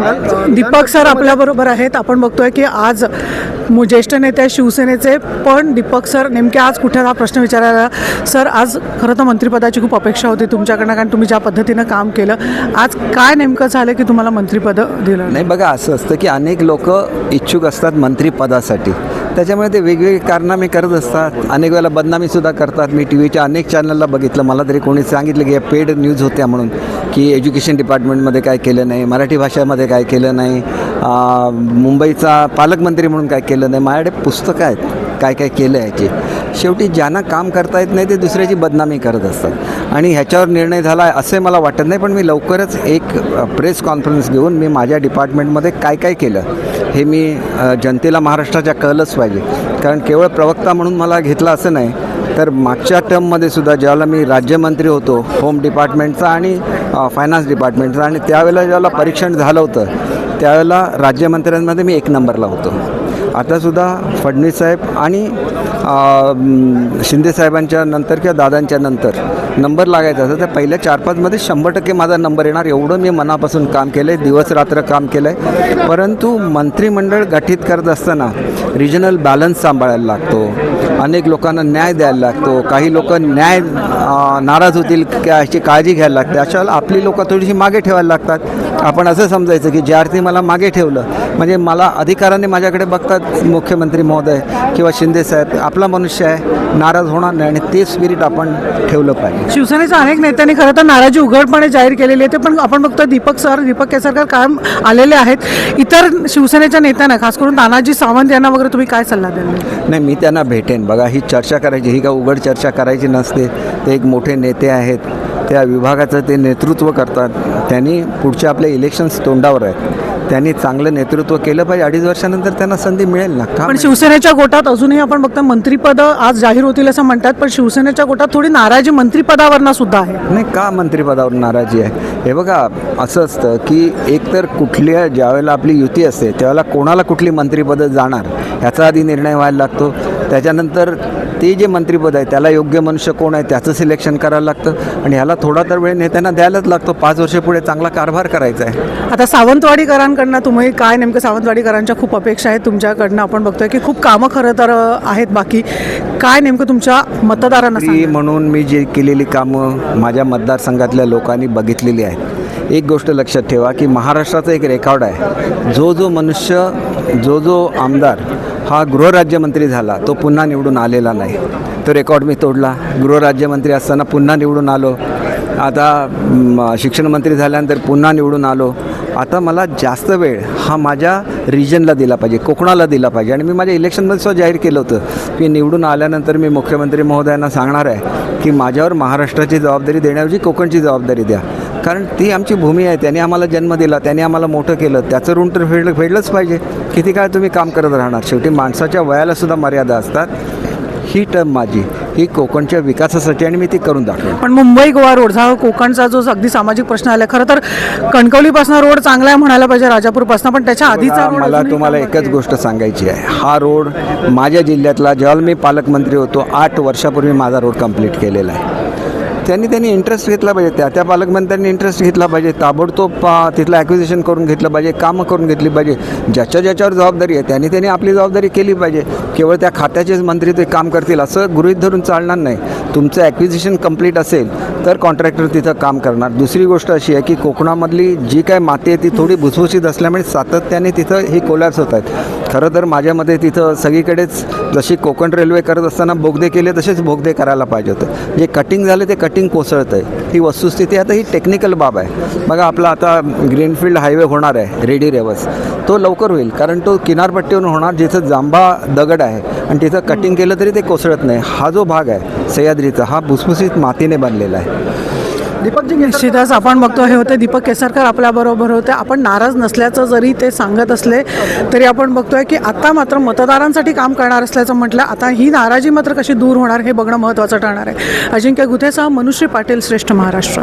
सांगाल दीपक सर आपल्याबरोबर आहेत. आपण बघतोय की आज ज्येष्ठ नेते शिवसेनेचे पण दीपक सर नेमके आज कुठे हा प्रश्न विचारायला? सर आज खरं तर मंत्रिपदाची खूप अपेक्षा होती तुमच्याकडनं कारण तुम्ही ज्या पद्धतीनं काम केलं आज काय नेमकं झालं की तुम्हाला मंत्रिपद दिलं? नाही बघा असं असतं की अनेक लोक इच्छुक असतात मंत्रिपदासाठी. त्याच्यामुळे ते वेगवेगळे कारनामे करत असतात. अनेक वेळेला बदनामीसुद्धा करतात. मी टी व्हीच्या अनेक चॅनलला बघितलं. मला तरी कोणी सांगितलं की पेड न्यूज होत्या म्हणून. की एज्युकेशन डिपार्टमेंटमध्ये काय केलं नाही मराठी भाषामध्ये काय केलं नाही मुंबईचा पालकमंत्री म्हणून काय केलं नाही माझ्याकडे पुस्तकं आहेत काय काय केलं याचे याची. शेवटी ज्यांना काम करता येत नाही ते दुसऱ्याची बदनामी करत असतात. आणि ह्याच्यावर निर्णय झाला आहे असे मला वाटत नाही पण मी लवकरच एक प्रेस कॉन्फरन्स घेऊन मी माझ्या डिपार्टमेंटमध्ये काय काय केलं हे मी जनतेला महाराष्ट्राच्या कळलंच पाहिजे. कारण केवळ प्रवक्ता म्हणून मला घेतलं असं नाही तर मागच्या टर्ममध्ये सुद्धा ज्यावेळेला मी राज्यमंत्री होतो होम डिपार्टमेंटचा आणि फायनान्स डिपार्टमेंटचा आणि त्यावेळेला ज्यावेळेला परीक्षण झालं होतं त्यावेळेला राज्यमंत्र्यांमध्ये मी एक नंबरला होतो. आतासुद्धा फडणवीस साहेब आणि शिंदेसाहेबांच्या नंतर किंवा दादांच्या नंतर नंबर लागायचा तर तर पहिल्या चार पाचमध्ये शंभर टक्के माझा नंबर येणार. एवढं मी मनापासून काम केलं आहे दिवस रात्र काम केलं आहे परंतु मंत्रिमंडळ गठीत करत असताना रिजनल बॅलन्स सांभाळायला लागतो. अनेक लोकांना न्याय द्यायला लागतो. काही लोक न्याय नाराज होतील का याची काळजी घ्यायला लागते. अशा आपली लोकं थोडीशी मागे ठेवायला लागतात. आपण असं समजायचं की ज्या अर्थी मला मागे ठेवलं म्हणजे मला अधिकाराने माझ्याकडे बघतात मुख्यमंत्री महोदय किंवा शिंदे साहेब आपला मनुष्य आहे नाराज होणार नाही आणि ते स्पिरिट आपण ठेवलं पाहिजे. शिवसेनेच्या अनेक नेत्यांनी खरं तर नाराजी उघडपणे जाहीर केलेली आहे. ते पण आपण बघतोय दीपक सर दीपक केसरकर कायम आलेले आहेत. इतर शिवसेनेच्या नेत्यांना खास करून तानाजी सावंत यांना वगैरे तुम्ही काय सल्ला द्याल? नाही मी त्यांना भेटेन. बघा ही चर्चा करायची ही का उघड चर्चा करायची नसते. ते एक मोठे नेते आहेत. त्या विभागाचं ते नेतृत्व करतात. त्यांनी पुढच्या आपल्या इलेक्शन्स तोंडावर आहेत. त्यांनी चांगलं नेतृत्व केलं पाहिजे. अडीच वर्षानंतर त्यांना संधी मिळेल ना? का पण शिवसेनेच्या गोटात अजूनही आपण बघतो मंत्रिपद आज जाहीर होतील असं म्हणतात पण शिवसेनेच्या गोटात थोडी नाराजी मंत्रिपदावरनं सुद्धा आहे. नाही का मंत्रिपदावर नाराजी आहे? हे बघा असं असतं की एकतर कुठल्या ज्यावेळेला आपली युती असते त्यावेळेला कोणाला कुठली मंत्रिपदं जाणार ह्याचा आधी निर्णय व्हायला लागतो. त्याच्यानंतर ते जे मंत्रिपद आहे त्याला योग्य मनुष्य कोण आहे त्याचं सिलेक्शन करायला लागतं. आणि ह्याला थोडा तर वेळ नेत्यांना द्यायलाच लागतो. पाच वर्ष पुढे चांगला कारभार करायचा आहे. आता सावंतवाडीकरांकडनं तुम्ही काय नेमकं सावंतवाडीकरांच्या खूप अपेक्षा आहेत? तुमच्याकडनं आपण बघतोय की खूप कामं खरं तर आहेत बाकी. काय नेमकं तुमच्या मतदारांना? म्हणून मी जे केलेली कामं माझ्या मतदारसंघातल्या लोकांनी बघितलेली आहेत. एक गोष्ट लक्षात ठेवा की महाराष्ट्राचं एक रेकॉर्ड आहे. जो जो मनुष्य जो जो आमदार हा गृहराज्यमंत्री झाला तो पुन्हा निवडून आलेला नाही. तो रेकॉर्ड मी तोडला. गृहराज्यमंत्री असताना पुन्हा निवडून आलो. आता शिक्षणमंत्री शिक्षण मंत्री झाल्यानंतर पुन्हा निवडून आलो. आता मला जास्त वेळ हा माझ्या रिजनला दिला पाहिजे कोकणाला दिला पाहिजे. आणि मी माझ्या इलेक्शनमध्ये सुद्धा जाहीर केलं होतं की निवडून आल्यानंतर मी मुख्यमंत्री महोदयांना सांगणार आहे की माझ्यावर महाराष्ट्राची जबाबदारी देण्याऐवजी कोकणची जबाबदारी द्या. कारण ती आमची भूमी आहे त्यांनी आम्हाला जन्म दिला त्यांनी आम्हाला मोठं केलं त्याचं ऋण तर फेडलं फेडलंच पाहिजे. किती काळ तुम्ही काम करत राहणार? शेवटी माणसाच्या वयाला सुद्धा मर्यादा असतात. ही टर्म माझी. ही कोकणच्या विकासासाठी आणि मी ती करून दाखवेन. पण मुंबई गोवा रोड हा कोकणचा जो अगदी सामाजिक प्रश्न आला खरं तर कणकवलीपासून रोड चांगला आहे म्हणायला पाहिजे राजापूरपासून पण त्याच्या आधीचा मला तुम्हाला एकच. गोष्ट सांगायची आहे. हा रोड माझ्या जिल्ह्यातला जेव्हा मी पालकमंत्री होतो आठ वर्षापूर्वी माझा रोड कंप्लीट केलेला आहे. त्यांनी त्यांनी इंटरेस्ट घेतला पाहिजे. त्या त्या पालकमंत्र्यांनी इंटरेस्ट घेतला पाहिजे. ताबडतोब पा तिथलं ॲक्विजिशन करून घेतलं पाहिजे कामं करून घेतली पाहिजे. ज्याच्या ज्याच्यावर जबाबदारी आहे त्यांनी त्यांनी आपली जबाबदारी केली पाहिजे. केवळ त्या खात्याचेच मंत्री ते काम करतील असं गृहीत धरून चालणार नाही. तुमचं ॲक्विजिशन कंप्लीट असेल तर कॉन्ट्रॅक्टर तिथं काम करणार. दुसरी गोष्ट अशी आहे की कोकणामधली जी काय माती आहे ती थोडी भुसभुशीत असल्यामुळे सातत्याने तिथं हे कोलॅप्स होत आहेत. खरं तर माझ्यामध्ये तिथं सगळीकडेच जशी कोकण रेल्वे करत असताना बोगदे केले तसेच बोगदे करायला पाहिजे होतं. जे कटिंग झाले ते कटिंग कोसळतं आहे. ही वस्तुस्थिती आता ही टेक्निकल बाब आहे. बघा आपला आता ग्रीनफील्ड हायवे होणार आहे रेडी रेवस. तो लवकर होईल कारण तो किनारपट्टीवरून होणार जिथं जांभा दगड आहे. आणि तिथं कटिंग केलं तरी ते कोसळत नाही. हा जो भाग आहे सह्याद्रीचा हा भुसभुसीत मातीने बनलेला आहे. दीपकजी निश्चितच आपण बघतो हे होते दीपक केसरकर आपल्याबरोबर होते. आपण नाराज नसल्याचं जरी ते सांगत असले तरी आपण बघतोय की आता मात्र मतदारांसाठी काम करणार असल्याचं म्हटलं आता ही नाराजी मात्र कशी दूर होणार हे बघणं महत्त्वाचं ठरणार आहे. अजिंक्य गुथेसह मनुष्य पाटील श्रेष्ठ महाराष्ट्र.